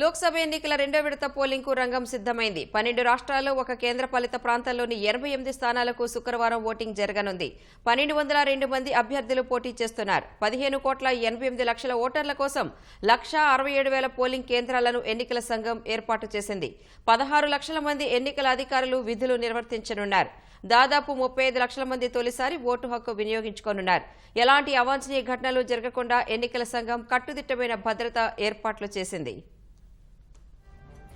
లోక్సభ ఎన్నికల రెండో విడత పోలింగ్కు రంగం సిద్దమైంది పన్నెండు రాష్ట్రాల్లో ఒక కేంద్రపాలిత ప్రాంతాల్లోని ఎనభై ఎనిమిది స్థానాలకు శుక్రవారం ఓటింగ్ జరగనుంది. పన్నెండు వందల రెండు మంది అభ్యర్థులు పోటీ చేస్తున్నారు. పదిహేను కోట్ల ఎనభై ఎనిమిది లక్షల ఓటర్ల కోసం లక్ష అరవై ఏడు వేల పోలింగ్ కేంద్రాలను ఎన్నికల సంఘం ఏర్పాటు చేసింది. పదహారు లక్షల మంది ఎన్నికల అధికారులు విధులు నిర్వర్తించనున్నారు. దాదాపు ముప్పై ఐదు లక్షల మంది తొలిసారి ఓటు హక్కు వినియోగించుకోనున్నారు. ఎలాంటి అవాంఛనీయ ఘటనలు జరగకుండా ఎన్నికల సంఘం కట్టుదిట్టమైన భద్రత ఏర్పాట్లు చేసింది.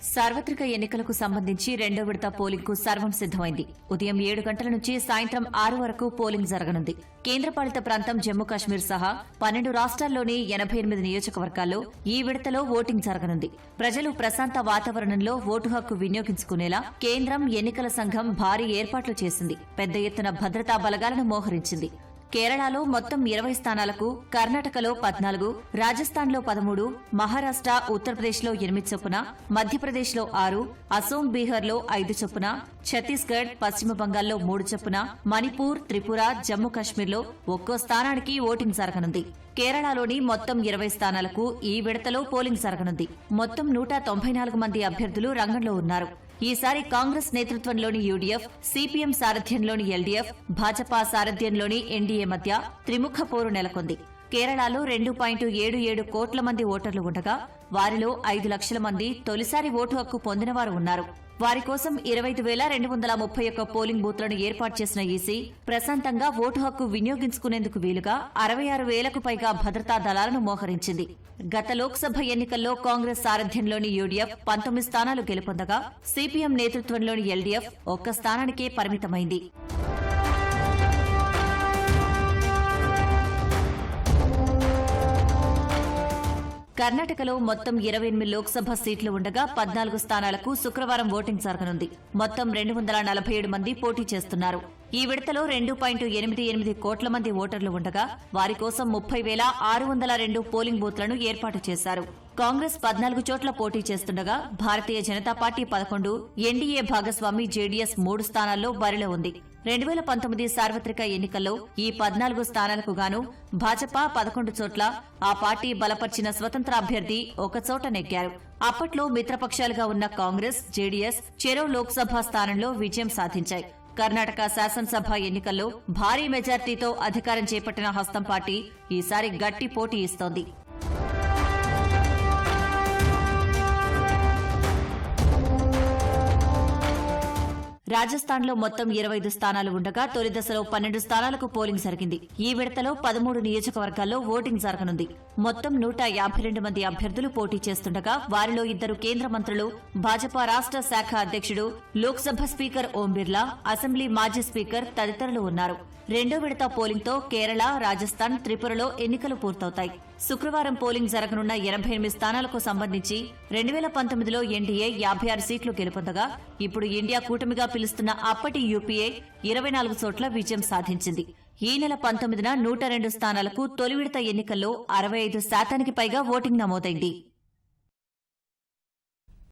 సార్వత్రిక ఎన్నికలకు సంబంధించి రెండో విడత పోలింగ్కు సర్వం సిద్దమైంది ఉదయం ఏడు గంటల నుంచి సాయంత్రం ఆరు వరకు పోలింగ్ జరగనుంది. కేంద్రపాలిత ప్రాంతం జమ్మూ కాశ్మీర్ సహా పన్నెండు రాష్ట్రాల్లోని ఎనభై ఎనిమిది నియోజకవర్గాల్లో ఈ విడతలో ఓటింగ్ జరగనుంది. ప్రజలు ప్రశాంత వాతావరణంలో ఓటు హక్కు వినియోగించుకునేలా కేంద్రం ఎన్నికల సంఘం భారీ ఏర్పాట్లు చేసింది. పెద్ద ఎత్తున భద్రతా బలగాలను మోహరించింది. కేరళలో మొత్తం ఇరవై స్థానాలకు కర్ణాటకలో పద్నాలుగు రాజస్థాన్లో పదమూడు మహారాష్ట్ర ఉత్తరప్రదేశ్లో ఎనిమిది చొప్పున మధ్యప్రదేశ్లో ఆరు అసోం బీహార్లో ఐదు చొప్పున ఛత్తీస్గఢ్ పశ్చిమ బంగాల్లో మూడు చొప్పున మణిపూర్ త్రిపుర జమ్మూ కాశ్మీర్లో ఒక్కో స్థానానికి ఓటింగ్ జరగనుంది. కేరళలోని మొత్తం ఇరవై స్థానాలకు ఈ విడతలో పోలింగ్ జరగనుంది. మొత్తం నూట తొంభై నాలుగు మంది అభ్యర్థులు రంగంలో ఉన్నారు. ఈసారి కాంగ్రెస్ నేతృత్వంలోని యూడీఎఫ్ సిపిఎం సారథ్యంలోని ఎల్డీఎఫ్ భాజపా సారథ్యంలోని ఎన్డీఏ మధ్య త్రిముఖ పోరు నెలకొంది. కేరళలో రెండు పాయింట్ ఏడు ఏడు కోట్ల మంది ఓటర్లు ఉండగా వారిలో ఐదు లక్షల మంది తొలిసారి ఓటు హక్కు పొందినవారు ఉన్నారు. వారి కోసం ఇరవై వేల రెండు వందల ముప్పై ఒక్క పోలింగ్ బూత్లను ఏర్పాటు చేసిన ఈసీ ప్రశాంతంగా ఓటు హక్కు వినియోగించుకునేందుకు వీలుగా అరవై ఆరు వేలకు పైగా భద్రతా దళాలను మోహరించింది. గత లోక్సభ ఎన్నికల్లో కాంగ్రెస్ సారథ్యంలోని యూడీఎఫ్ పంతొమ్మిది స్థానాలు గెలుపొందగా సిపిఎం నేతృత్వంలోని ఎల్డీఎఫ్ ఒక్క స్థానానికే పరిమితమైంది. కర్ణాటకలో మొత్తం ఇరవై ఎనిమిది లోక్సభ సీట్లు ఉండగా పద్నాలుగు స్థానాలకు శుక్రవారం ఓటింగ్ జరగనుంది మొత్తం రెండు వందల నలభై ఏడు మంది పోటీ చేస్తున్నారు. ఈ విడతలో రెండు పాయింట్ ఎనిమిది ఎనిమిది కోట్ల మంది ఓటర్లు ఉండగా వారి కోసం ముప్పై వేల ఆరు వందల రెండు పోలింగ్ బూత్లను ఏర్పాటు చేశారు. కాంగ్రెస్ పద్నాలుగు చోట్ల పోటీ చేస్తుండగా భారతీయ జనతా పార్టీ పదకొండు ఎన్డీఏ భాగస్వామి జేడీఎస్ మూడు స్థానాల్లో బరిలో ఉంది. రెండు వేల పంతొమ్మిది సార్వత్రిక ఎన్నికల్లో ఈ పద్నాలుగు స్థానాలకు గాను భాజపా పదకొండు చోట్ల ఆ పార్టీ బలపర్చిన స్వతంత్ర అభ్యర్థి ఒక చోట నెగ్గారు. అప్పట్లో మిత్రపక్షాలుగా ఉన్న కాంగ్రెస్ జేడీఎస్ చెరో లోక్సభ స్థానంలో విజయం సాధించాయి. కర్ణాటక శాసనసభ ఎన్నికల్లో భారీ మెజార్టీతో అధికారం చేపట్టిన హస్తం పార్టీ ఈసారి గట్టి పోటీ ఇస్తోంది. రాజస్థాన్లో మొత్తం ఇరవై ఐదు స్థానాలు ఉండగా తొలి దశలో పన్నెండు స్థానాలకు పోలింగ్ జరిగింది. ఈ విడతలో పదమూడు నియోజకవర్గాల్లో ఓటింగ్ జరగనుంది. మొత్తం నూట యాభై రెండు మంది అభ్యర్థులు పోటీ చేస్తుండగా వారిలో ఇద్దరు కేంద్ర మంత్రులు భాజపా రాష్ట్ర శాఖ అధ్యక్షుడు లోక్సభ స్పీకర్ ఓం బిర్లా అసెంబ్లీ మాజీ స్పీకర్ తదితరులు ఉన్నారు. రెండో విడత పోలింగ్తో కేరళ రాజస్థాన్ త్రిపురలో ఎన్నికలు పూర్తవుతాయి. శుక్రవారం పోలింగ్ జరగనున్న ఎనభై ఎనిమిది స్థానాలకు సంబంధించి రెండు వేల పంతొమ్మిదిలో ఎన్డీఏ యాభై ఆరు సీట్లు గెలుపొందగా ఇప్పుడు ఇండియా కూటమిగా పిలుస్తున్న అప్పటి యూపీఏ ఇరవై నాలుగు చోట్ల విజయం సాధించింది. ఈ నెల పంతొమ్మిదిన నూట రెండు స్థానాలకు తొలి విడత ఎన్నికల్లో అరవై ఐదు శాతానికి పైగా ఓటింగ్ నమోదైంది.